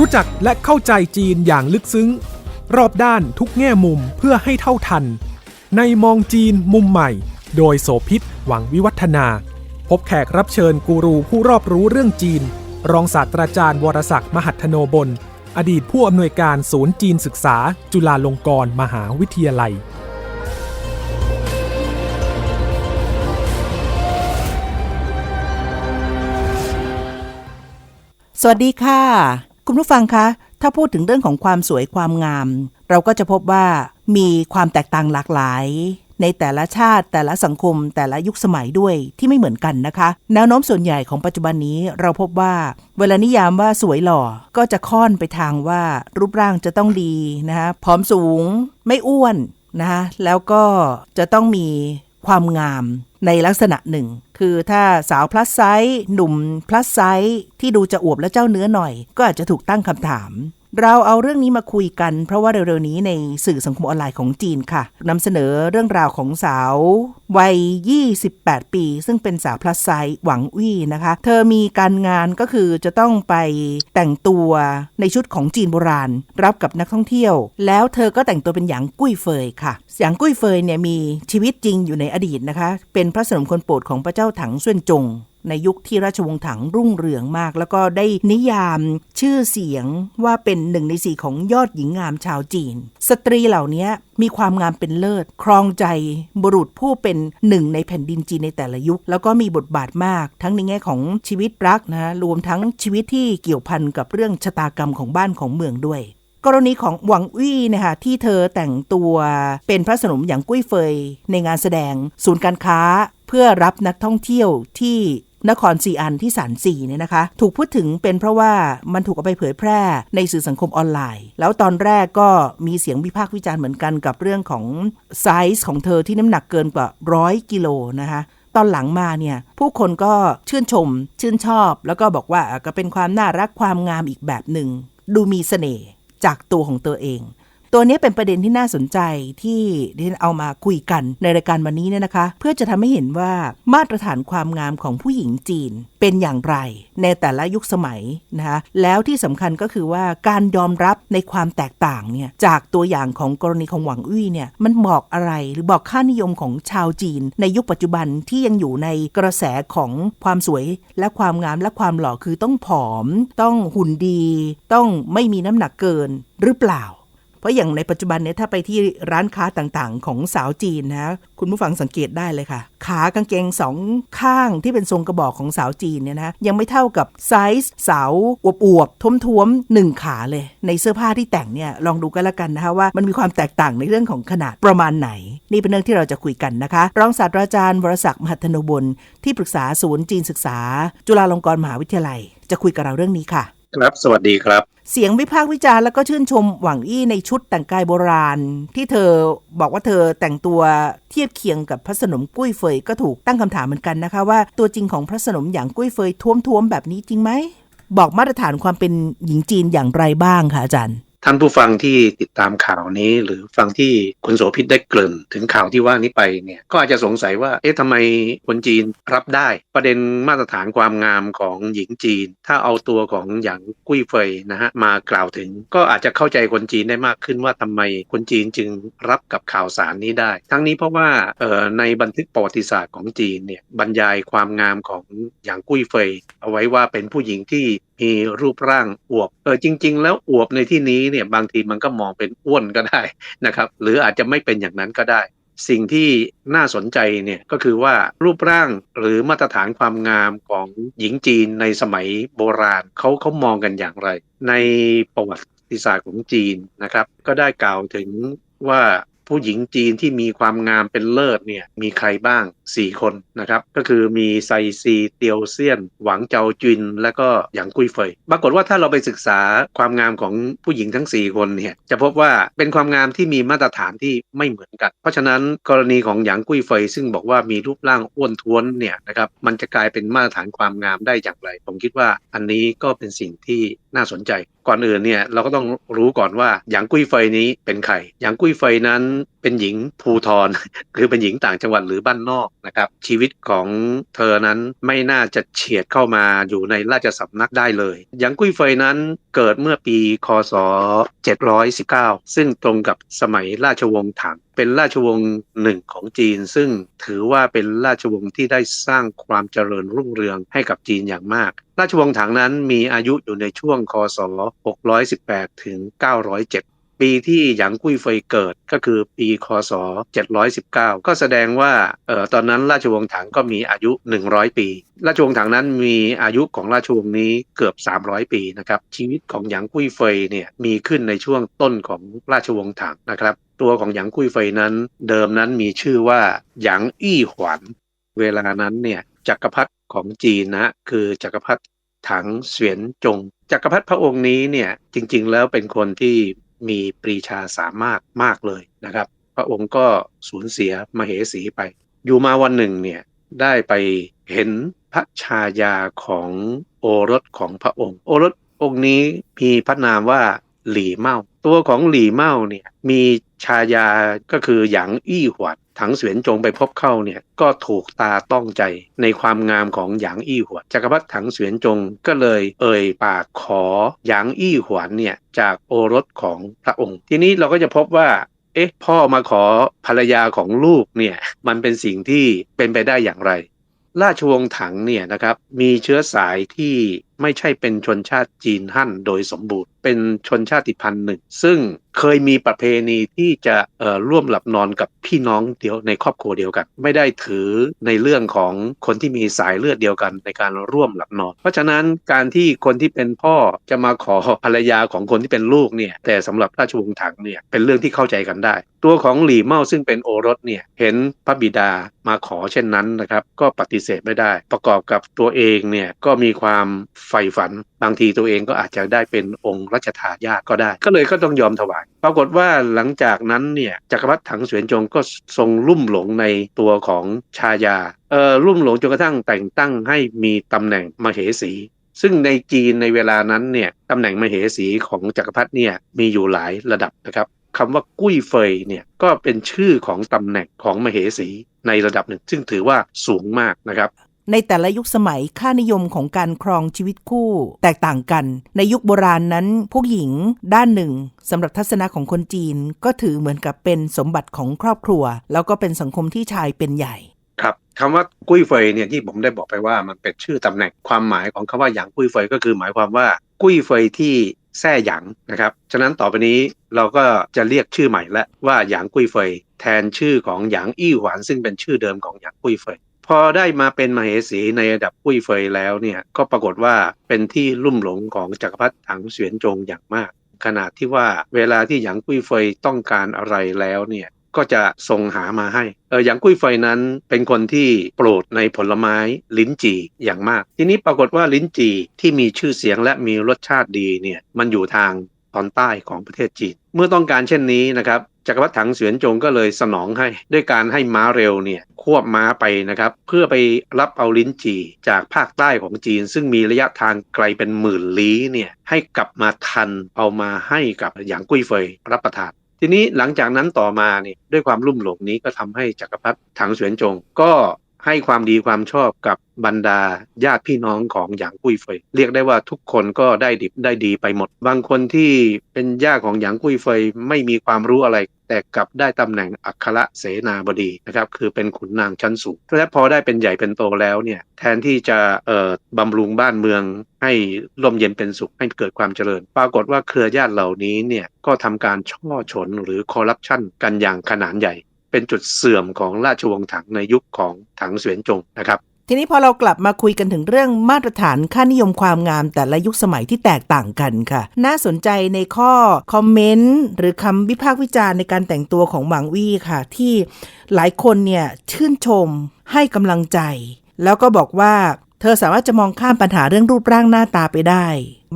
รู้จักและเข้าใจจีนอย่างลึกซึ้ง รอบด้านทุกแง่มุมเพื่อให้เท่าทัน ในมองจีนมุมใหม่ โดยโสพิษหวังวิวัฒนา พบแขกรับเชิญกูรูผู้รอบรู้เรื่องจีน รองศาสตราจารย์วรศักดิ์มหัทโนบล อดีตผู้อำนวยการศูนย์จีนศึกษา จุฬาลงกรณ์มหาวิทยาลัยสวัสดีค่ะ คุณผู้ฟังคะ ถ้าพูดถึงเรื่องของความสวยความงาม เราก็จะพบว่ามีความแตกต่างหลากหลาย ในแต่ละชาติแต่ละสังคม แต่ละยุคสมัยด้วยที่ไม่เหมือนกันนะคะ แนวโน้มส่วนใหญ่ของปัจจุบันนี้เราพบว่า เวลานิยามว่าสวยหล่อก็จะค่อนไปทางว่ารูปร่างจะต้องดีนะคะผอมสูง ไม่อ้วนนะคะแล้วก็จะต้องมีความงาม ในลักษณะหนึ่ง คือถ้าสาวพลัสไซส์หนุ่มพลัสไซส์ที่ดูจะอวบและเจ้าเนื้อหน่อย ก็อาจจะถูกตั้งคำถาม เราเอาเรื่องนี้มาคุยกัน เพราะว่าเร็วๆนี้ในสื่อสังคมออนไลน์ของจีนค่ะนำเสนอเรื่องราวของสาววัย 28 ปี ซึ่งเป็นสาวพลัสไซหวังวี่นะคะ เธอมีการงานก็คือจะต้องไปแต่งตัวในชุดของจีนโบราณ รับกับนักท่องเที่ยว แล้วเธอก็แต่งตัวเป็นหยางกุ้ยเฟยค่ะหยางกุ้ยเฟยเนี่ยมีชีวิตจริงอยู่ในอดีตนะคะ เป็นพระสนมคนโปรดของพระเจ้าถังเซินจง ในยุคที่ราชวงศ์ถังรุ่งเรืองมาก แล้วก็ได้นิยามชื่อเสียงว่าเป็นหนึ่งในสี่ของยอดหญิงงามชาวจีน สตรีเหล่านี้มีความงามเป็นเลิศ ครองใจบุรุษผู้เป็นหนึ่งในแผ่นดินจีนในแต่ละยุค แล้วก็มีบทบาทมาก ทั้งในแง่ของชีวิตรักนะรวมทั้งชีวิตที่เกี่ยวพันกับเรื่องชะตากรรมของบ้านของเมืองด้วยกรณีของหวังวี่นะคะที่เธอแต่งตัวเป็นพระสนมอย่างกุ้ยเฟยในงานแสดงศูนย์การค้า เพื่อรับนักท่องเที่ยวที่นครซีอันที่สานซีเนี่ยนะคะ ถูกพูดถึงเป็นเพราะว่ามันถูกเอาไปเผยแพร่ในสื่อสังคมออนไลน์ แล้วตอนแรกก็มีเสียงวิพากษ์วิจารณ์เหมือนกันกับเรื่องของไซส์ของเธอที่น้ำหนักเกินกว่าร้อยกิโลนะคะตอนหลังมาเนี่ยผู้คนก็ชื่นชม ชื่นชอบ แล้วก็บอกว่าก็เป็นความน่ารักความงามอีกแบบหนึ่ง ดูมีเสน่ห์จากตัวของตัวเอง ตัวนี้เป็นประเด็นที่น่าสนใจที่ดิฉันเอามาคุยกันในรายการวันนี้เนี่ยนะคะ เพื่อจะทำให้เห็นว่ามาตรฐานความงามของผู้หญิงจีนเป็นอย่างไร ในแต่ละยุคสมัยนะคะแล้วที่สำคัญก็คือว่าการยอมรับในความแตกต่างเนี่ยจากตัวอย่างของกรณีของหวังอี้เนี่ยมันบอกอะไรหรือบอกค่านิยมของชาวจีน ในยุคปัจจุบันที่ยังอยู่ในกระแสของความสวยและความงามและความหล่อคือต้องผอม ต้องหุ่นดี ต้องไม่มีน้ำหนักเกินหรือเปล่า เพราะอย่างในปัจจุบันเนี่ยถ้าไปที่ร้านค้าต่างๆ ของสาวจีนนะคุณผู้ฟังสังเกตได้เลยค่ะ ขากางเกงสองข้างที่เป็นทรงกระบอกของสาวจีนเนี่ยนะยังไม่เท่ากับไซส์สาวอวบๆท้วมๆหนึ่งขาเลย ในเสื้อผ้าที่แต่งเนี่ยลองดูกันละกันนะคะว่ามันมีความแตกต่างในเรื่องของขนาดประมาณไหน นี่เป็นเรื่องที่เราจะคุยกันนะคะ รองศาสตราจารย์วรศักดิ์มหัทโนบลที่ปรึกษาศูนย์จีนศึกษา จุฬาลงกรณ์มหาวิทยาลัย จะคุยกับเราเรื่องนี้ค่ะ ครับ สวัสดีครับ เสียงวิพากษ์วิจารณ์แล้วก็ชื่นชมหวังอี้ในชุดแต่งกายโบราณ ที่เธอบอกว่าเธอแต่งตัวเทียบเคียงกับพระสนมกุ้ยเฟยก็ถูกตั้งคำถามเหมือนกันนะคะว่าตัวจริงของพระสนมอย่างกุ้ยเฟยท้วมๆแบบนี้จริงไหมบอกมาตรฐานความเป็นหญิงจีนอย่างไรบ้างคะอาจารย์ ท่านผู้ฟังที่ติดตามข่าวนี้ หรือฟังที่คุณโสภิตได้เกริ่น ถึงข่าวที่ว่านี้ไปเนี่ยก็อาจจะสงสัยว่าเอ๊ะทำไมคนจีนรับได้ ประเด็นมาตรฐานความงามของหญิงจีน ถ้าเอาตัวของหยางกุ้ยเฟยนะฮะมากล่าวถึง ก็อาจจะเข้าใจคนจีนได้มากขึ้นว่าทำไมคนจีนจึงรับกับข่าวสารนี้ได้ ทั้งนี้เพราะว่าเอ่อในบันทึกประวัติศาสตร์ของจีนเนี่ยบรรยายความงามของหยางกุ้ยเฟย เอาไว้ว่าเป็นผู้หญิงที่ มีรูปร่างอวบเออจริง ๆ แล้วอวบในที่นี้เนี่ยบางทีมันก็มองเป็นอ้วนก็ได้นะครับหรืออาจจะไม่เป็นอย่างนั้นก็ได้ สิ่งที่น่าสนใจเนี่ยก็คือว่ารูปร่างหรือมาตรฐานความงามของหญิงจีนในสมัยโบราณเขาเขามองกันอย่างไร ในประวัติศาสตร์ของจีนนะครับ ก็ได้กล่าวถึงว่า ผู้หญิงจีนที่มีความงามเป็นเลิศเนี่ยมีใครบ้าง 4 คนนะครับ ก็คือมีไซซีเตียวเซียน หวังเจาจินและก็หยางกุ้ยเฟย ปรากฏว่าถ้าเราไปศึกษาความงามของผู้หญิงทั้ง 4 คนเนี่ยจะพบว่าเป็นความงามที่มีมาตรฐานที่ไม่เหมือนกัน เพราะฉะนั้นกรณีของหยางกุ้ยเฟย ซึ่งบอกว่ามีรูปร่างอ้วนท้วนเนี่ยนะครับมันจะกลายเป็นมาตรฐานความงามได้อย่างไร ผมคิดว่าอันนี้ก็เป็นสิ่งที่ น่าสนใจ ก่อนอื่นเนี่ยเราก็ต้องรู้ก่อนว่าหยางกุ้ยเฟยนี้เป็นใครหยางกุ้ยเฟยนั้นเป็นหญิงภูทรคือเป็นหญิงต่างจังหวัดหรือบ้านนอกนะครับชีวิตของเธอนั้นไม่น่าจะเฉียดเข้ามาอยู่ในราชสำนักได้เลยหยางกุ้ยเฟยนั้นเกิดเมื่อปีคศ 719 ซึ่งตรงกับสมัยราชวงศ์ถัง เป็นราชวงศ์หนึ่งของจีน ซึ่งถือว่าเป็นราชวงศ์ที่ได้สร้างความเจริญรุ่งเรืองให้กับจีนอย่างมาก ราชวงศ์ถังนั้นมีอายุอยู่ในช่วงคศ 618 ถึง 907ปีที่หยางกุ้ยเฟยเกิดก็คือปีคศ 719 ก็แสดงว่าเออตอนนั้นราชวงศ์ถังก็มีอายุ 100 ปี ราชวงศ์ถังนั้นมีอายุของราชวงศ์นี้เกือบ 300 ปีนะครับชีวิตของหยางกุ้ยเฟยเนี่ยมีขึ้นในช่วงต้นของราชวงศ์ถังนะครับ ตัวของหยางกุ้ยเฟนั้น เดิมนั้นมีชื่อว่าหยางอี้หวันเวลานั้นเนี่ยจักรพรรดิของจีนนะคือจักรพรรดิถังเสวียนจง จักรพรรดิพระองค์นี้เนี่ยจริงๆ แล้วเป็นคนที่มีปรีชาสามารถมากเลยนะครับ พระองค์ก็สูญเสียมเหสีไป อยู่มาวันหนึ่งเนี่ยได้ไปเห็นพระชายาของโอรสของพระองค์ โอรสองค์นี้มีพระนามว่า หลี่เมาตัวของหลี่เมาเนี่ยมีชายาก็คือหยางอี้หวัดถังเสวียนจงไปพบเข้าเนี่ยก็ถูกตาต้องใจในความงามของหยางอี้หวดจักรพรรดิถังเสวียนจงก็เลยเอ่ยปากขอหยางอี้หวนเนี่ยจากโอรสของพระองค์ ทีนี้เราก็จะพบว่า เอ๊ะ พ่อมาขอภรรยาของลูกเนี่ยมันเป็นสิ่งที่เป็นไปได้อย่างไร ราชวงศ์ถังเนี่ยนะครับมีเชื้อสายที่ ไม่ใช่เป็นชนชาติจีนฮั่นโดยสมบูรณ์ เป็นชนชาติพันธุ์หนึ่ง ซึ่งเคยมีประเพณีที่จะร่วมหลับนอนกับพี่น้องเดียวในครอบครัวเดียวกัน ไม่ได้ถือในเรื่องของคนที่มีสายเลือดเดียวกันในการร่วมหลับนอน เพราะฉะนั้นการที่คนที่เป็นพ่อจะมาขอภรรยาของคนที่เป็นลูกเนี่ยแต่สำหรับราชวงศ์ถังเนี่ยเป็นเรื่องที่เข้าใจกันได้ ตัวของหลี่เมาซึ่งเป็นโอรสเนี่ยเห็นพระบิดามาขอเช่นนั้นนะครับ ก็ปฏิเสธไม่ได้ ประกอบกับตัวเองเนี่ยก็มีความใฝ่ฝันบางทีตัวเองก็อาจจะได้เป็นองค์รัชทายาทก็ได้ ก็เลยก็ต้องยอมถวาย ปรากฏว่าหลังจากนั้นเนี่ยจักรพรรดิถังเสวียนจงก็ทรงลุ่มหลงในตัวของชายาเอ่อลุ่มหลงจนกระทั่งแต่งตั้งให้มีตำแหน่งมเหสีซึ่งในจีนในเวลานั้นเนี่ยตำแหน่งมเหสีของจักรพรรดิเนี่ยมีอยู่หลายระดับนะครับ คำว่ากุ้ยเฟยเนี่ยก็เป็นชื่อของตำแหน่งของมเหสีในระดับหนึ่ง ซึ่งถือว่าสูงมากนะครับในแต่ละยุคสมัยค่านิยมของการครองชีวิตคู่ แตกต่างกัน ในยุคโบราณนั้นผู้หญิงด้านหนึ่งสำหรับทัศนะของคนจีน ก็ถือเหมือนกับเป็นสมบัติของครอบครัว แล้วก็เป็นสังคมที่ชายเป็นใหญ่ ครับคำว่ากุ้ยเฟยเนี่ยที่ผมได้บอกไปว่ามันเป็นชื่อตำแหน่งความหมายของคำว่าหยางกุ้ยเฟยก็คือหมายความว่ากุ้ยเฟยที่ แท่หยางนะครับ ฉะนั้นต่อไปนี้เราก็จะเรียกชื่อใหม่และว่าหยางกุ้ยเฟย แทนชื่อของหยางอี้หวานซึ่งเป็นชื่อเดิมของหยางกุ้ยเฟยพอได้มาเป็นมเหสีในระดับกุ้ยเฟยแล้วเนี่ยก็ปรากฏว่าเป็นที่ลุ่มหลงของจักรพรรดิถังเสวียนจงอย่างมาก ขนาดที่ว่าเวลาที่หยางกุ้ยเฟยต้องการอะไรแล้วเนี่ย ก็จะส่งหามาให้เออหยางกุ้ยเฟยนั้นเป็นคนที่โปรดในผลไม้ลิ้นจี่อย่างมาก ทีนี้ปรากฏว่าลิ้นจี่ที่มีชื่อเสียงและมีรสชาติดีเนี่ยมันอยู่ทางตอนใต้ของประเทศจีน เมื่อต้องการเช่นนี้นะครับจักรพรรดิถังเสวียนจงก็เลยสนองให้ ด้วยการให้ม้าเร็วเนี่ยควบม้าไปนะครับ เพื่อไปรับเอาลิ้นจี่จากภาคใต้ของจีน ซึ่งมีระยะทางไกลเป็นหมื่นลี้เนี่ยให้กลับมาทันเอามาให้กับหยางกุ้ยเฟยรับประทาน ทีนี้หลังจากนั้นต่อมาเนี่ยด้วยความลุ่มหลงนี้ก็ทำให้จักรพรรดิถังเสวียนจงก็ ให้ความดีความชอบกับบรรดาญาติพี่น้องของหยางกุ้ยเฟย เรียกได้ว่าทุกคนก็ได้ดิบได้ดีไปหมด บางคนที่เป็นญาติของหยางกุ้ยเฟยไม่มีความรู้อะไร แต่กลับได้ตำแหน่งอัครเสนาบดีนะครับคือเป็นขุนนางชั้นสูงและพอได้เป็นใหญ่เป็นโตแล้วเนี่ยแทนที่จะเอ่อบำรุงบ้านเมือง ให้ร่มเย็นเป็นสุขให้เกิดความเจริญ ปรากฏว่าเครือญาติเหล่านี้เนี่ยก็ทำการช่อฉนหรือคอร์รัปชันกันอย่างขนาดใหญ่ เป็นจุดเสื่อมของราชวงศ์ถังในยุคของถังเสวียนจงนะครับ ทีนี้พอเรากลับมาคุยกันถึงเรื่องมาตรฐานค่านิยมความงามแต่ละยุคสมัยที่แตกต่างกันค่ะ น่าสนใจในข้อคอมเมนต์หรือคำวิพากษ์วิจารณ์ในการแต่งตัวของหวังวี่ค่ะ ที่หลายคนเนี่ยชื่นชมให้กำลังใจ แล้วก็บอกว่า เธอสามารถจะมองข้ามปัญหาเรื่องรูปร่างหน้าตาไปได้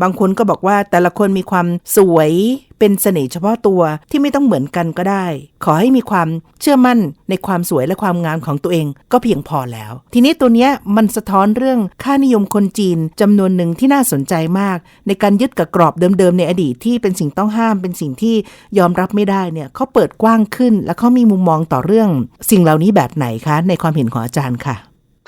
บางคนก็บอกว่าแต่ละคนมีความสวยเป็นเสน่ห์เฉพาะตัวที่ไม่ต้องเหมือนกันก็ได้ ขอให้มีความเชื่อมั่นในความสวยและความงามของตัวเองก็เพียงพอแล้ว ทีนี้ตัวเนี้ยมันสะท้อนเรื่องค่านิยมคนจีนจำนวนหนึ่งที่น่าสนใจมาก ในการยึดกับกรอบเดิมๆในอดีตที่เป็นสิ่งต้องห้ามเป็นสิ่งที่ยอมรับไม่ได้เนี่ยเขาเปิดกว้างขึ้น และเขามีมุมมองต่อเรื่อง สิ่งเหล่านี้แบบไหนคะ ในความเห็นของอาจารย์ค่ะ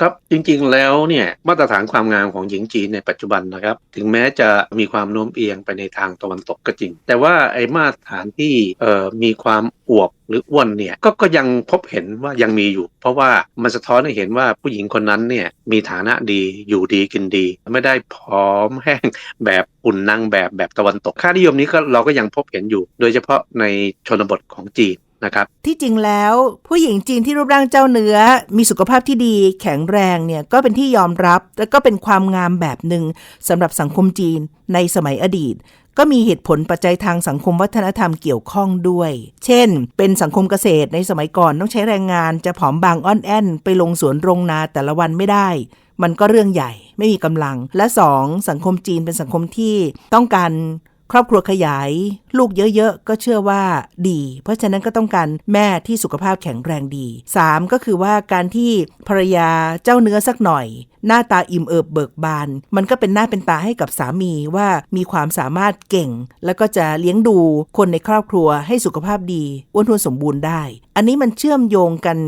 ครับจริงๆแล้วเนี่ยมาตรฐานความงามของหญิงจีนในปัจจุบันนะครับ ถึงแม้จะมีความโน้มเอียงไปในทางตะวันตกก็จริง แต่ว่าไอ้มาตรฐานที่เอ่อมีความอวบหรืออ้วนเนี่ยก็ก็ยังพบเห็นว่ายังมีอยู่ เพราะว่ามันสะท้อนให้เห็นว่าผู้หญิงคนนั้นเนี่ยมีฐานะดีอยู่ดีกินดี ไม่ได้ผอมแห้งแบบอุ่นนางแบบแบบตะวันตก ค่านิยมนี้ก็เราก็ยังพบเห็นอยู่ โดยเฉพาะในชนบทของจีน นะครับ ที่จริงแล้วผู้หญิงจีนที่รูปร่างเจ้าเนื้อ มีสุขภาพที่ดีแข็งแรงเนี่ยก็เป็นที่ยอมรับ และก็เป็นความงามแบบหนึ่งสำหรับสังคมจีนในสมัยอดีต ก็มีเหตุผลปัจจัยทางสังคมวัฒนธรรมเกี่ยวข้องด้วย เช่น เป็นสังคมเกษตรในสมัยก่อนต้องใช้แรงงานจะผอมบางอ้อนแอนไปลงสวนโรงนาแต่ละวันไม่ได้มันก็เรื่องใหญ่ไม่มีกำลัง และ 2. สังคมจีนเป็นสังคมที่ต้องการ ครอบครัวขยาย ลูกเยอะๆ ก็เชื่อว่าดี เพราะฉะนั้นก็ต้องการแม่ที่สุขภาพแข็งแรงดี 3. ก็คือว่าการที่ภรรยาเจ้าเนื้อสักหน่อย หน้าตาอิ่มเอิบเบิกบาน มันก็เป็นหน้าเป็นตาให้กับสามีว่ามีความสามารถเก่ง แล้วก็จะเลี้ยงดูคนในครอบครัวให้สุขภาพดีอ้วนท้วนสมบูรณ์ได้ อันนี้มันเชื่อมโยงกัน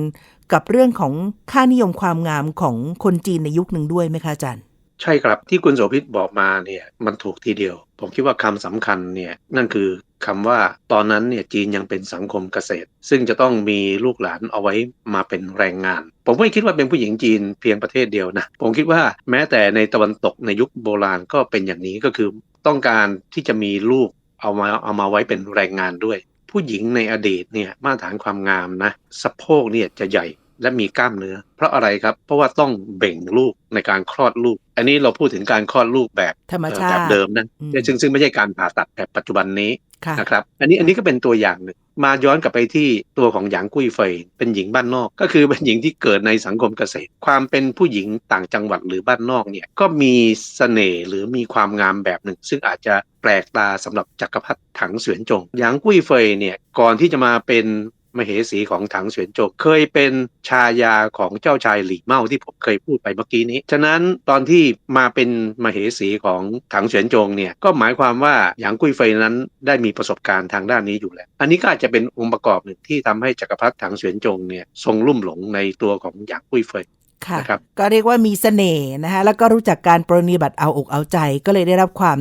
กับเรื่องของค่านิยมความงามของคนจีนในยุคหนึ่งด้วยไหมคะอาจารย์ ใช่ครับที่คุณโสภิตบอกมาเนี่ยมันถูกทีเดียว ผมคิดว่าคำสำคัญเนี่ยนั่นคือคำว่าตอนนั้นเนี่ยจีนยังเป็นสังคมเกษตร ซึ่งจะต้องมีลูกหลานเอาไว้มาเป็นแรงงาน ผมไม่คิดว่าเป็นผู้หญิงจีนเพียงประเทศเดียวนะผมคิดว่าแม้แต่ในตะวันตกในยุคโบราณก็เป็นอย่างนี้ก็คือ ต้องการที่จะมีลูกเอามาเอามาไว้เป็นแรงงานด้วย ผู้หญิงในอดีตเนี่ยมาตรฐานความงามนะสะโพกเนี่ยจะใหญ่ และมีกล้ามเนื้อ เพราะอะไรครับ เพราะว่าต้องเบ่งลูกในการคลอดลูก อันนี้เราพูดถึงการคลอดลูกแบบธรรมเอ่อชาแบบติเดิมนะอืมซึ่งซึ่งไม่ใช่การผ่าตัดแบบปัจจุบันนี้ค่ะนะครับ อันนี้อันนี้ก็เป็นตัวอย่างหนึ่งมาย้อนกลับไปที่ตัวของหยางกุ้ยเฟยเป็นหญิงบ้านนอก ก็คือเป็นหญิงที่เกิดในสังคมเกษตร ความเป็นผู้หญิงต่างจังหวัดหรือบ้านนอกเนี่ยก็มีเสน่ห์หรือมีความงามแบบหนึ่ง ซึ่งอาจจะแปลกตาสำหรับจักรพรรดิถังเสวียนจงหยางกุ้ยเฟยเนี่ยก่อนที่จะมาเป็น มเหสีของถังเสวียนจงเคยเป็นชายาของเจ้าชายหลี่เมาที่ผมเคยพูดไปเมื่อกี้นี้ ฉะนั้นตอนที่มาเป็นมเหสีของถังเสวียนจงเนี่ยก็หมายความว่าหยางกุ้ยเฟยนั้นได้มีประสบการณ์ทางด้านนี้อยู่แล้ว อันนี้ก็อาจจะเป็นองค์ประกอบหนึ่งที่ทำให้จักรพรรดิถังเสวียนจงเนี่ยทรงลุ่มหลงในตัวของหยางกุ้ยเฟยค่ะนะครับก็เรียกว่ามีเสน่ห์นะคะแล้วก็รู้จักการปรนนิบัติเอาอกเอาใจก็เลยได้รับความ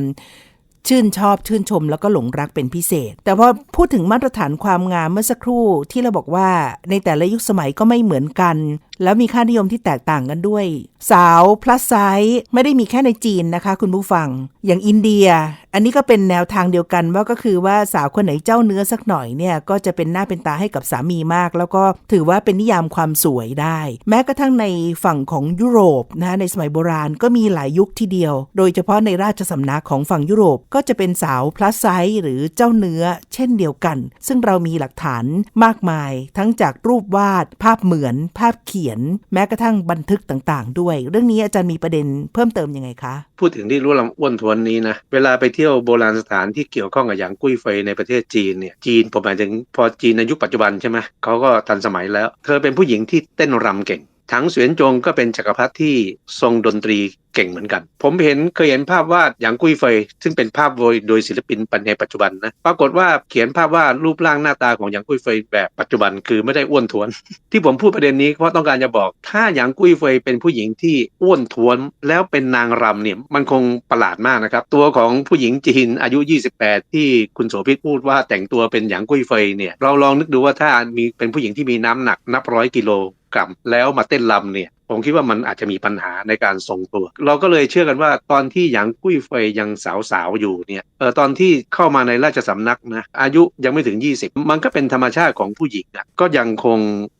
ชื่นชอบชื่นชมแล้วก็หลงรักเป็นพิเศษ แต่พอพูดถึงมาตรฐานความงามเมื่อสักครู่ที่เราบอกว่าในแต่ละยุคสมัยก็ไม่เหมือนกันแล้วมีค่านิยมที่แตกต่างกันด้วย สาว plus size ไม่ได้มีแค่ในจีนนะคะ คุณผู้ฟัง อย่างอินเดีย อันนี้ก็เป็นแนวทางเดียวกันว่าก็คือว่าสาวคนไหนเจ้าเนื้อสักหน่อยเนี่ยก็จะเป็นหน้าเป็นตาให้กับสามีมาก แล้วก็ถือว่าเป็นนิยามความสวยได้ แม้กระทั่งในฝั่งของยุโรปนะในสมัยโบราณก็มีหลายยุคทีเดียว โดยเฉพาะในราชสำนักของฝั่งยุโรปก็จะเป็นสาว plus size หรือเจ้าเนื้อ เช่นเดียวกัน ซึ่งเรามีหลักฐานมากมาย ทั้งจากรูปวาด ภาพเหมือนภาพเขียนแม้กระทั่งบันทึกต่างๆ ด้วย เรื่องนี้อาจารย์มีประเด็นเพิ่มเติมยังไงคะ พูดถึงที่รู้ลำอ้วนทวนนี้นะเวลาไปเที่ยวโบราณสถานที่เกี่ยวข้องกับอย่างกุ้ยเฟยในประเทศจีนเนี่ยจีนผมหมายถึงพอจีนในยุคปัจจุบันใช่ไหมเขาก็ทันสมัยแล้ว เธอเป็นผู้หญิงที่เต้นรำเก่งถังเสวียนจงก็เป็นจักรพรรดิที่ทรงดนตรี เก่งเหมือนกัน ผมเห็นเคยเห็นภาพวาดหยางกุ้ยเฟย ซึ่งเป็นภาพโดยโดยศิลปินในปัจจุบันนะปรากฏว่าเขียนภาพวาดรูปร่างหน้าตาของหยางกุ้ยเฟยแบบปัจจุบันคือไม่ได้อ้วนท้วน ที่ผมพูดประเด็นนี้เพราะต้องการจะบอก ถ้าหยางกุ้ยเฟยเป็นผู้หญิงที่อ้วนท้วนแล้วเป็นนางรำเนี่ยมันคงประหลาดมากนะครับ ตัวของผู้หญิงจีนอายุ 28 ที่คุณโสภิตพูดว่าแต่งตัวเป็นหยางกุ้ยเฟยเนี่ยเราลองนึกดูว่าถ้ามีเป็นผู้หญิงที่มีน้ำหนักนับร้อยกิโลกรัมแล้วมาเต้นรำเนี่ยผมคิดว่ามันอาจจะมีปัญหาในการทรงตัว เราก็เลยเชื่อกันว่าตอนที่หยางกุ้ยเฟยยังสาวๆอยู่เนี่ยเออตอนที่เข้ามาในราชสำนักนะอายุยังไม่ถึง 20 มันก็เป็นธรรมชาติของผู้หญิงอะก็ยังคง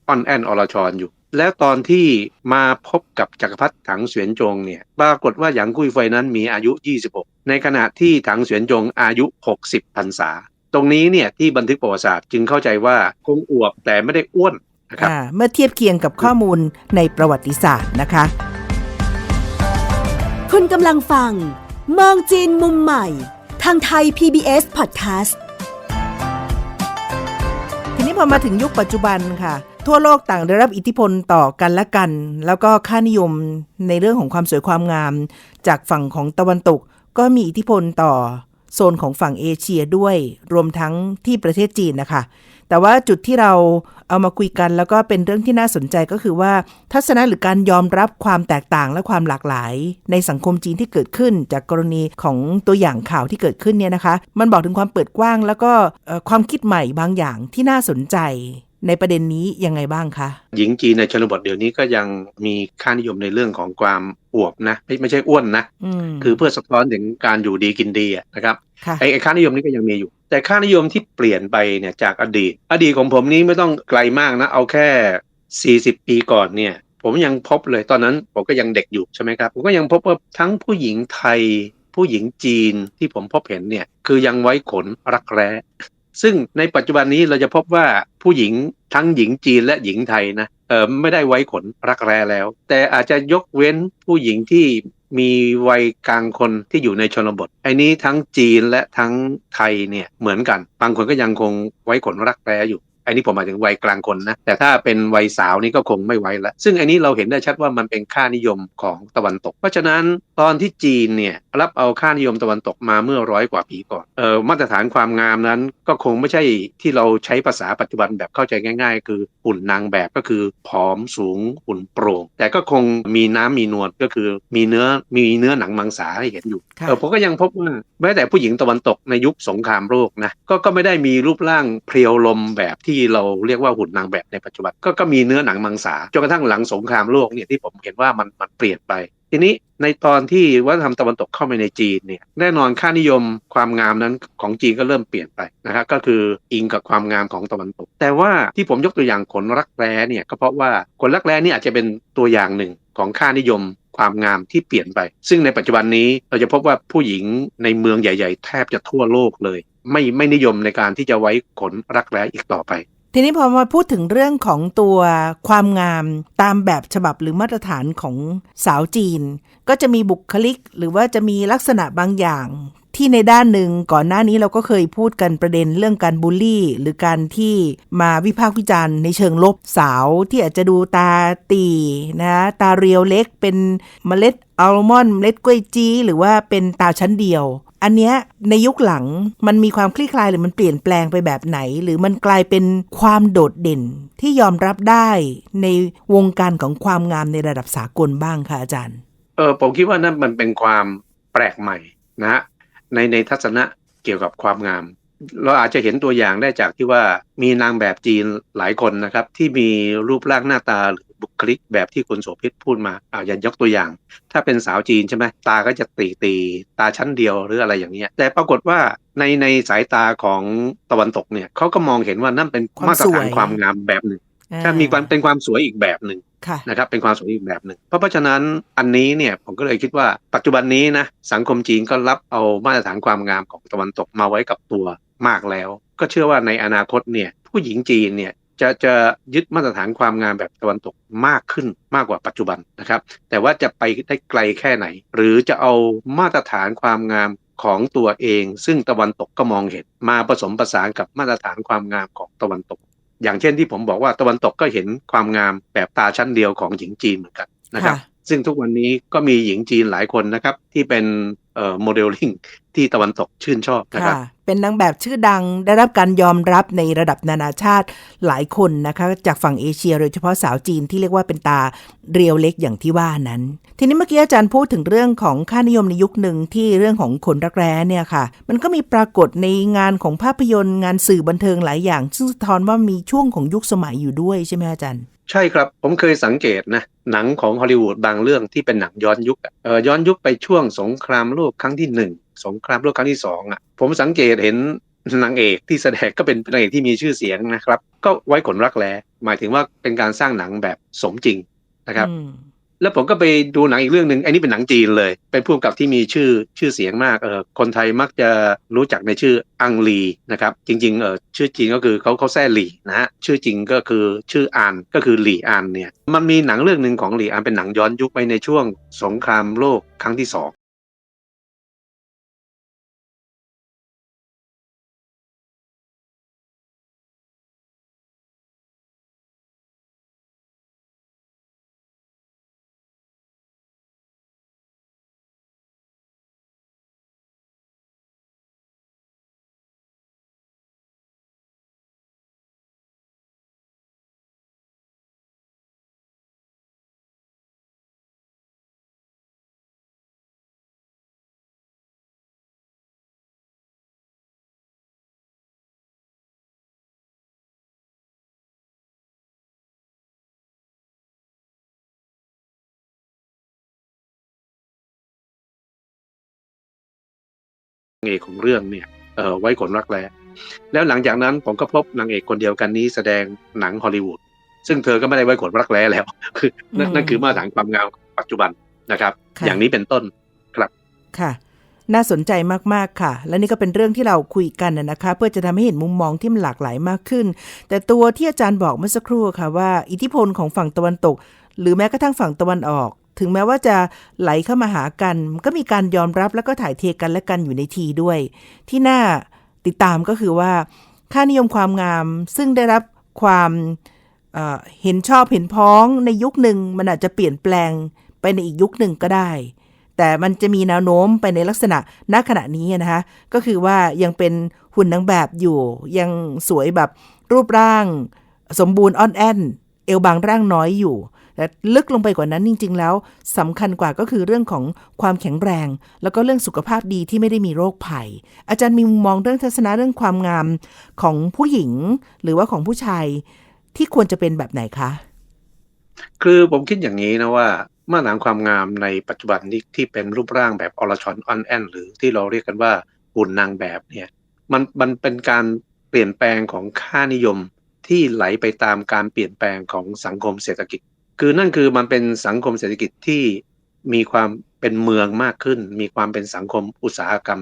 อ่อนแอนอรชรอยู่ แล้วตอนที่มาพบกับจักรพรรดิถังเสวียนจงเนี่ยปรากฏว่าหยางกุ้ยเฟยนั้นมีอายุ 26 ในขณะที่ถังเสวียนจงอายุ 60พรรษา ตรงนี้เนี่ยที่บันทึกประวัติศาสตร์จึงเข้าใจว่าคงอวบแต่ไม่ได้อ้วน นะครับเมื่อเทียบเคียงกับข้อมูลในประวัติศาสตร์นะคะ คุณกำลังฟัง มองจีนมุมใหม่ ทางไทย PBS Podcast ทีนี้พอมาถึงยุคปัจจุบันค่ะ ทั่วโลกต่างได้รับอิทธิพลต่อกันและกัน แล้วก็ค่านิยมในเรื่องของความสวยความงาม จากฝั่งของตะวันตก ก็มีอิทธิพลต่อโซนของฝั่งเอเชียด้วย รวมทั้งที่ประเทศจีนนะคะ แต่ว่าจุดที่เราเอามาคุยกัน แล้วก็เป็นเรื่องที่น่าสนใจก็คือว่า ทัศนะหรือการยอมรับความแตกต่างและความหลากหลาย ในสังคมจีนที่เกิดขึ้น จากกรณีของตัวอย่างข่าวที่เกิดขึ้นเนี่ยนะคะ มันบอกถึงความเปิดกว้าง แล้วก็ความคิดใหม่บางอย่างที่น่าสนใจ ในประเด็นนี้ยังไงบ้างคะหญิงจีนในชนบทเดี๋ยวนี้ก็ยังมีค่านิยมในเรื่องของความอวบนะไม่ไม่ใช่อ้วนนะอืมคือเพื่อสะท้อนถึงการอยู่ดีกินดีอะนะครับค่ะไอ้ไอ้ค่านิยมนี้ก็ยังมีอยู่ แต่ค่านิยมที่เปลี่ยนไปเนี่ยจากอดีต อดีตของผมนี้ไม่ต้องไกลมากนะเอาแค่ 40 ปีก่อนเนี่ยผมยังพบเลยตอนนั้นผมก็ยังเด็กอยู่ใช่ไหมครับผมก็ยังพบว่าทั้งผู้หญิงไทย ผู้หญิงจีนที่ผมพบเห็นเนี่ยคือยังไว้ขนรักแร้ ซึ่งในปัจจุบันนี้เราจะพบว่าผู้หญิงทั้งหญิงจีนและหญิงไทยนะเออไม่ได้ไว้ขนรักแร้แล้ว แต่อาจจะยกเว้นผู้หญิงที่มีวัยกลางคนที่อยู่ในชนบทไอ้นี้ทั้งจีนและทั้งไทยเนี่ยเหมือนกัน บางคนก็ยังคงไว้ขนรักแร้อยู่ไอ้นี่ผมหมายถึงวัยกลางคนนะ แต่ถ้าเป็นวัยสาวนี่ก็คงไม่ไว้ละซึ่งไอ้นี้เราเห็นได้ชัดว่ามันเป็นค่านิยมของตะวันตก เพราะฉะนั้นตอนที่จีนเนี่ย รับเอาค่านิยมตะวันตกมาเมื่อร้อยกว่าปีก่อนเออมาตรฐานความงามนั้นก็คงไม่ใช่ที่เราใช้ภาษาปัจจุบันแบบเข้าใจง่าย ๆ คือหุ่นนางแบบก็คือผอมสูงหุ่นโปร่ง แต่ก็คงมีน้ำมีนวลก็คือมีเนื้อมีเนื้อหนังมังสาให้เห็นอยู่ค่ะเออผมก็ยังพบว่าแม้แต่ผู้หญิงตะวันตกในยุคสงครามโลกนะก็ก็ไม่ได้มีรูปร่างเพรียวลมแบบที่เราเรียกว่าหุ่นนางแบบในปัจจุบันก็ก็มีเนื้อหนังมังสาจนกระทั่งหลังสงครามโลกเนี่ยที่ผมเห็นว่ามันมันเปลี่ยนไป ทีนี้ในตอนที่วัฒนธรรมตะวันตกเข้ามาในจีนเนี่ยแน่นอนค่านิยมความงามนั้นของจีนก็เริ่มเปลี่ยนไปนะครับก็คืออิงกับความงามของตะวันตก แต่ว่าที่ผมยกตัวอย่างขนรักแร้เนี่ยก็เพราะว่าขนรักแร้นี่อาจจะเป็นตัวอย่างหนึ่งของค่านิยมความงามที่เปลี่ยนไป ซึ่งในปัจจุบันนี้เราจะพบว่าผู้หญิงในเมืองใหญ่ ๆ แทบจะทั่วโลกเลย ไม่ไม่นิยมในการที่จะไว้ขนรักแร้อีกต่อไป ทีนี้พอมาพูดถึงเรื่องของตัวความงามตามแบบฉบับหรือมาตรฐานของสาวจีน ก็จะมีบุคลิก หรือว่าจะมีลักษณะบางอย่างที่ในด้านหนึ่งก่อนหน้านี้เราก็เคยพูดกันประเด็นเรื่องการบูลลี่ หรือการที่มาวิพากษ์วิจารณ์ในเชิงลบสาวที่อาจจะดูตาตีนะตาเรียวเล็กเป็นเมล็ดอัลมอนด์เมล็ดกล้วยจี้หรือว่าเป็นตาชั้นเดียว อันเนี้ยในยุคหลังมันมีความคลี่คลายหรือมันเปลี่ยนแปลงไปแบบไหน หรือมันกลายเป็นความโดดเด่นที่ยอมรับได้ในวงการของความงามในระดับสากลบ้างคะอาจารย์ เออผมคิดว่านั่นมันเป็นความแปลกใหม่นะฮะในในทัศนะเกี่ยวกับความงาม เราอาจจะเห็นตัวอย่างได้จากที่ว่ามีนางแบบจีนหลายคนนะครับ ที่มีรูปร่างหน้าตาหรือบุคลิกแบบที่คุณโสภิตพูดมาอ่าอย่างยกตัวอย่าง ถ้าเป็นสาวจีนใช่ไหมตาก็จะตีตีตาชั้นเดียวหรืออะไรอย่างเงี้ยแต่ปรากฏว่าในในสายตาของตะวันตกเนี่ยเขาก็มองเห็นว่านั่นเป็นความมาตรฐานสวยความงามแบบหนึ่งถ้ามีความเป็นความสวยอีกแบบหนึ่งค่ะนะครับเป็นความสวยอีกแบบหนึ่งเพราะเพราะฉะนั้นอันนี้เนี่ยผมก็เลยคิดว่าปัจจุบันนี้นะสังคมจีนก็รับเอามาตรฐานความงามของตะวันตกมาไว้กับตัว มากแล้ว ก็เชื่อว่าในอนาคตเนี่ย ผู้หญิงจีนเนี่ยจะจะยึดมาตรฐานความงามแบบตะวันตกมากขึ้นมากกว่าปัจจุบันนะครับ แต่ว่าจะไปได้ไกลแค่ไหน หรือจะเอามาตรฐานความงามของตัวเอง ซึ่งตะวันตกก็มองเห็นมาผสมผสานกับมาตรฐานความงามของตะวันตก อย่างเช่นที่ผมบอกว่าตะวันตกก็เห็นความงามแบบตาชั้นเดียวของหญิงจีนเหมือนกันนะครับค่ะซึ่งทุกวันนี้ก็มีหญิงจีนหลายคนนะครับที่เป็นเอ่อ โมเดลลิ่งที่ตะวันตกชื่นชอบนะครับค่ะเป็นนางแบบชื่อดังได้รับการยอมรับในระดับนานาชาติหลายคนนะคะจากฝั่งเอเชียโดยเฉพาะสาวจีนที่เรียกว่าเป็นตาเรียวเล็กอย่างที่ว่านั้น ทีนี้เมื่อกี้อาจารย์พูดถึงเรื่องของค่านิยมในยุคหนึ่งที่เรื่องของขนรักแร้เนี่ยค่ะ มันก็มีปรากฏในงานของภาพยนตร์งานสื่อบันเทิงหลายอย่าง ซึ่งสะท้อนว่ามีช่วงของยุคสมัยอยู่ด้วยใช่ไหมอาจารย์ ใช่ครับผมเคยสังเกตนะหนังของฮอลลีวูดบางเรื่องที่เป็นหนังย้อนยุคเออย้อนยุคไปช่วงสงครามโลกครั้งที่หนึ่งสงครามโลกครั้งที่สองอะผมสังเกตเห็นนางเอกที่แสดงก็เป็นนางเอกที่มีชื่อเสียงนะครับ ก็ไว้ขนรักแร้หมายถึงว่าเป็นการสร้างหนังแบบสมจริงนะครับ แล้วผมก็ไปดูหนังอีกเรื่องหนึ่งอันนี้เป็นหนังจีนเลย เป็นผู้กำกับที่มีชื่อชื่อเสียงมากเออคนไทยมักจะรู้จักในชื่ออังลีนะครับ จริงๆเออชื่อจริงก็คือเขาเขาแซ่หลี่นะฮะชื่อจริงก็คือชื่ออานก็คือหลี่อานเนี่ยมันมีหนังเรื่องหนึ่งของหลี่อานเป็นหนังย้อนยุคไปในช่วงสงครามโลกครั้งที่สอง เอกของเรื่องเนี่ยเอ่อไว้ขนรักแร้แล้วหลังจากนั้นผมก็พบนางเอกคนเดียวกันนี้แสดงหนังฮอลลีวูดซึ่งเธอก็ไม่ได้ไว้ขนรักแร้แล้วคือนั่นอืมนั่นคือมาตรฐานความงามปัจจุบันนะครับค่ะอย่างนี้เป็นต้นค่ะ น่าสนใจมากๆค่ะ และนี่ก็เป็นเรื่องที่เราคุยกันนะนะคะ เพื่อจะทำให้เห็นมุมมองที่มันหลากหลายมากขึ้น แต่ตัวที่อาจารย์บอกเมื่อสักครู่ค่ะว่า อิทธิพลของฝั่งตะวันตก หรือแม้กระทั่งฝั่งตะวันออก ถึงแม้ว่าจะไหลเข้ามาหากัน ก็มีการยอมรับแล้วก็ถ่ายเทกันและกันอยู่ในทีด้วย ที่น่าติดตามก็คือว่า ค่านิยมความงาม ซึ่งได้รับความเเห็นชอบเห็นพ้องในยุคหนึ่งมันอาจจะเปลี่ยนแปลงไปในอีกยุคหนึ่งก็ได้ แต่มันจะมีแนวโน้มไปในลักษณะณขณะนี้นะคะก็คือว่ายังเป็นหุ่นนางแบบอยู่ ยังสวยแบบรูปร่าง สมบูรณ์อ่อนแอนเอวบางร่างน้อยอยู่ แต่ลึกลงไปกว่านั้นจริง ๆ แล้วสำคัญกว่าก็คือเรื่องของความแข็งแรง แล้วก็เรื่องสุขภาพดีที่ไม่ได้มีโรคภัย อาจารย์มีมุมมองเรื่องทัศนะเรื่องความงามของผู้หญิง หรือว่าของผู้ชายที่ควรจะเป็นแบบไหนคะ คือผมคิดอย่างนี้นะว่ามาตรฐานความงามในปัจจุบันนี้ที่เป็นรูปร่างแบบอรชอนออนแอนหรือที่เราเรียกกันว่าหุ่นนางแบบเนี่ยมันมันเป็นการเปลี่ยนแปลงของค่านิยมที่ไหลไปตามการเปลี่ยนแปลงของสังคมเศรษฐกิจ คือนั่นคือมันเป็นสังคมเศรษฐกิจที่มีความเป็นเมืองมากขึ้น มีความเป็นสังคมอุตสาหกรรม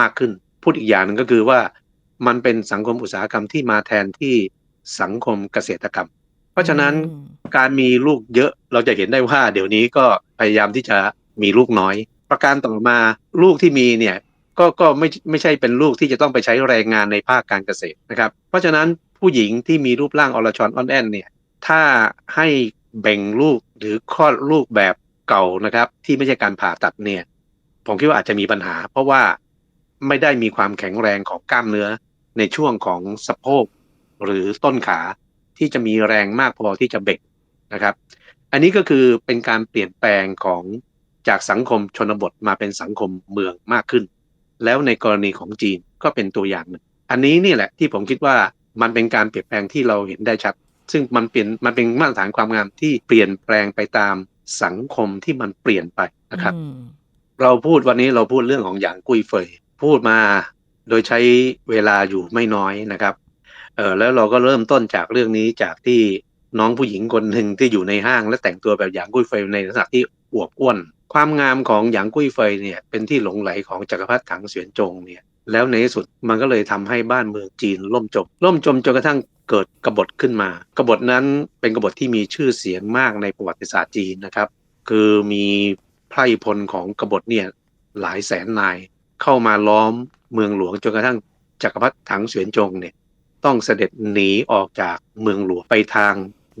มากขึ้น พูดอีกอย่างหนึงก็คือว่ามันเป็นสังคมอุตสาหกรรมที่มาแทนที่สังคมเกษตรกรรม เพราะฉะนั้นอืมการมีลูกเยอะเราจะเห็นได้ว่า เดี๋ยวนี้ก็พยายามที่จะมีลูกน้อย ประการต่อมาลูกที่มีเนี่ยก็ก็ไม่ไม่ใช่เป็นลูกที่จะต้องไปใช้แรงงานในภาคการเกษตรนะครับ เพราะฉะนั้นผู้หญิงที่มีรูปร่างอรชรอ่อนแอนเนี่ยถ้าให้ แบ่งลูกหรือคลอดลูกแบบเก่านะครับ ที่ไม่ใช่การผ่าตัดเนี่ย ผมคิดว่าอาจจะมีปัญหา เพราะว่าไม่ได้มีความแข็งแรงของกล้ามเนื้อในช่วงของสะโพกหรือต้นขาที่จะมีแรงมากพอที่จะเบ่งนะครับ อันนี้ก็คือเป็นการเปลี่ยนแปลงของจากสังคมชนบทมาเป็นสังคมเมืองมากขึ้น แล้วในกรณีของจีนก็เป็นตัวอย่างหนึ่งอันนี้นี่แหละที่ผมคิดว่ามันเป็นการเปลี่ยนแปลงที่เราเห็นได้ชัด ซึ่งมันเปลี่ยนมันเป็นมาตรฐานความงามที่เปลี่ยนแปลงไปตามสังคมที่มันเปลี่ยนไปนะครับอืมเราพูดวันนี้เราพูดเรื่องของหยางกุ้ยเฟย พูดมาโดยใช้เวลาอยู่ไม่น้อยนะครับเออแล้วเราก็เริ่มต้นจากเรื่องนี้จากที่น้องผู้หญิงคนหนึ่งที่อยู่ในห้างและแต่งตัวแบบหยางกุ้ยเฟยในลักษณะที่อวบอ้วน ความงามของหยางกุ้ยเฟยเนี่ยเป็นที่หลงไหลของจักรพรรดิถังเสวียนจงเนี่ย แล้วในที่สุดมันก็เลยทำให้บ้านเมืองจีนล่มจม ล่มจมจนกระทั่งเกิดกบฏขึ้นมา กบฏนั้นเป็นกบฏที่มีชื่อเสียงมากในประวัติศาสตร์จีนนะครับ คือมีไพร่พลของกบฏเนี่ยหลายแสนนายเข้ามาล้อมเมืองหลวงจนกระทั่งจักรพรรดิถังเสวียนจงเนี่ยต้องเสด็จหนีออกจากเมืองหลวงไปทาง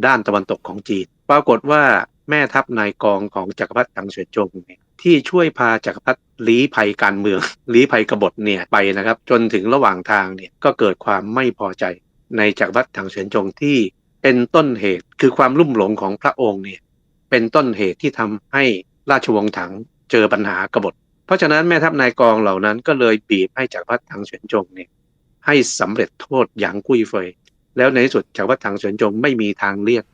ด้านตะวันตกของจีน ปรากฏว่าแม่ทัพนายกองของจักรพรรดิถังเสวียนจงเนี่ย ที่ช่วยพาจักรพรรดิลี้ภัยการเมือง ลี้ภัยกบฏเนี่ยไปนะครับ จนถึงระหว่างทางเนี่ยก็เกิดความไม่พอใจในจักรพรรดิถังเสวียนจงที่เป็นต้นเหตุคือความลุ่มหลงของพระองค์เนี่ยเป็นต้นเหตุที่ทำให้ราชวงศ์ถังเจอปัญหากบฏ เพราะฉะนั้นแม่ทัพนายกองเหล่านั้นก็เลยบีบให้จักรพรรดิถังเฉินจงเนี่ยให้สำเร็จโทษหยางกุ้ยเฟย แล้วในที่สุดจักรพรรดิถังเฉินจงไม่มีทางเลี่ยง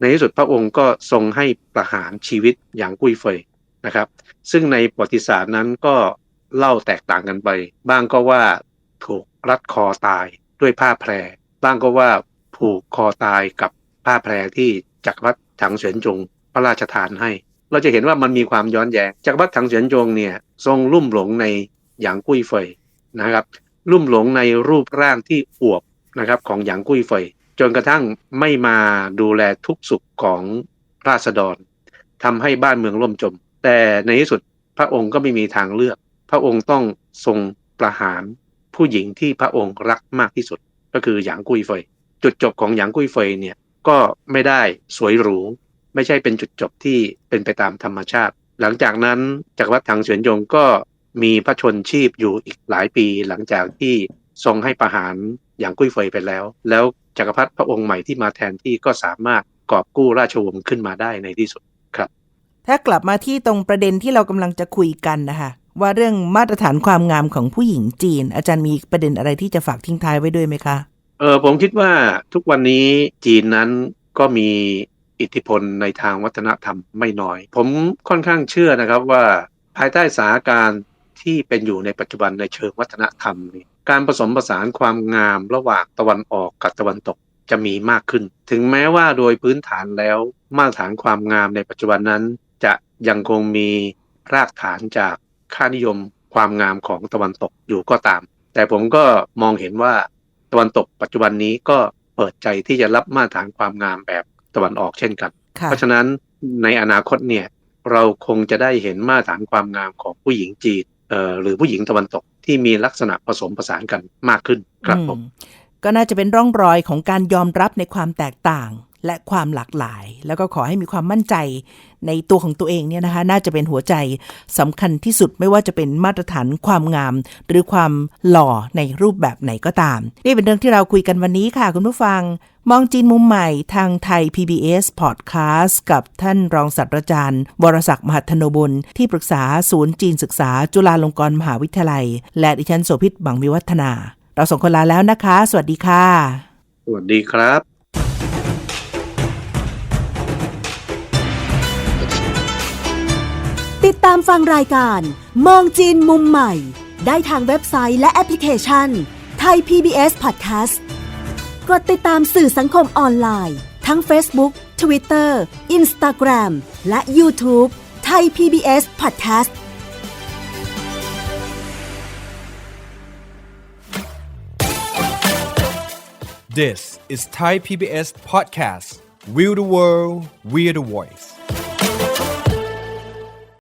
ในที่สุดพระองค์ก็ทรงให้ประหารชีวิตหยางกุ้ยเฟย นะครับ ซึ่งในประวัติศาสตร์นั้นก็เล่าแตกต่างกันไป บ้างก็ว่าถูกรัดคอตายด้วยผ้าแพร บ้างก็ว่าผูกคอตายกับผ้าแพรที่จักรพรรดิถังเฉินจงพระราชทานให้ เราจะเห็นว่ามันมีความย้อนแย้งจักรพรรดิถังเฉินจงเนี่ยทรงลุ่มหลงในหยางกุ้ยเฟยนะครับ ลุ่มหลงในรูปร่างที่อวบนะครับของหยางกุ้ยเฟยจนกระทั่งไม่มาดูแลทุกสุขของราษฎรทำให้บ้านเมืองล่มจม แต่ในที่สุดพระองค์ก็ไม่มีทางเลือก พระองค์ต้องทรงประหารผู้หญิงที่พระองค์รักมากที่สุด ก็คือหยางกุ้ยเฟย จุดจบของหยางกุ้ยเฟยเนี่ยก็ไม่ได้สวยหรู ไม่ใช่เป็นจุดจบที่เป็นไปตามธรรมชาติ หลังจากนั้นจักรวรรดิถังเฉินยงก็มีพระชนชีพอยู่อีกหลายปี หลังจากที่ทรงให้ประหารอย่างกุ้ยเฟยไปแล้ว แล้วจักรพรรดิพระองค์ใหม่ที่มาแทนที่ก็สามารถกอบกู้ราชวงศ์ขึ้นมาได้ในที่สุด ถ้ากลับมาที่ตรงประเด็นที่เรากำลังจะคุยกันนะคะว่าเรื่องมาตรฐานความงามของผู้หญิงจีน อาจารย์มีประเด็นอะไรที่จะฝากทิ้งท้ายไว้ด้วยไหมคะเออผมคิดว่าทุกวันนี้จีนนั้นก็มีอิทธิพลในทางวัฒนธรรมไม่น้อย ผมค่อนข้างเชื่อนะครับว่าภายใต้สถานการณ์ที่เป็นอยู่ในปัจจุบันในเชิงวัฒนธรรมนี่การผสมผสานความงามระหว่างตะวันออกกับตะวันตกจะมีมากขึ้น ถึงแม้ว่าโดยพื้นฐานแล้วมาตรฐานความงามในปัจจุบันนั้น จะยังคงมีรากฐานจากค่านิยมความงามของตะวันตกอยู่ก็ตาม แต่ผมก็มองเห็นว่าตะวันตกปัจจุบันนี้ก็เปิดใจที่จะรับมาตรฐานความงามแบบตะวันออกเช่นกันค่ะเพราะฉะนั้นในอนาคตเนี่ยเราคงจะได้เห็นมาตรฐานความงามของผู้หญิงจีนเอ่อหรือผู้หญิงตะวันตกที่มีลักษณะผสมผสานกันมากขึ้นครับผมอืก็น่าจะเป็นร่องรอยของการยอมรับในความแตกต่าง และความหลากหลาย แล้วก็ขอให้มีความมั่นใจในตัวของตัวเองเนี่ยนะคะน่าจะเป็นหัวใจสำคัญที่สุดไม่ว่าจะเป็นมาตรฐานความงาม หรือความหล่อในรูปแบบไหนก็ตาม นี่เป็นเรื่องที่เราคุยกันวันนี้ค่ะคุณผู้ฟัง มองจีนมุมใหม่ทางไทย PBS Podcast กับท่านรองศาสตราจารย์วรศักดิ์มหัทนบุญที่ปรึกษาศูนย์จีนศึกษา จุฬาลงกรณ์มหาวิทยาลัย และดิฉันโสภิตบังวิวัฒนา เราสองคนลาแล้วนะคะ สวัสดีค่ะ สวัสดีครับ ติดตามฟังรายการ มองจีนมุมใหม่ ได้ทางเว็บไซต์และแอปพลิเคชันไทย PBS Podcast กดติดตามสื่อสังคมออนไลน์ ทั้ง Facebook Twitter Instagram และ YouTube ไทย PBS Podcast This is Thai PBS Podcast. We the world, we the voice.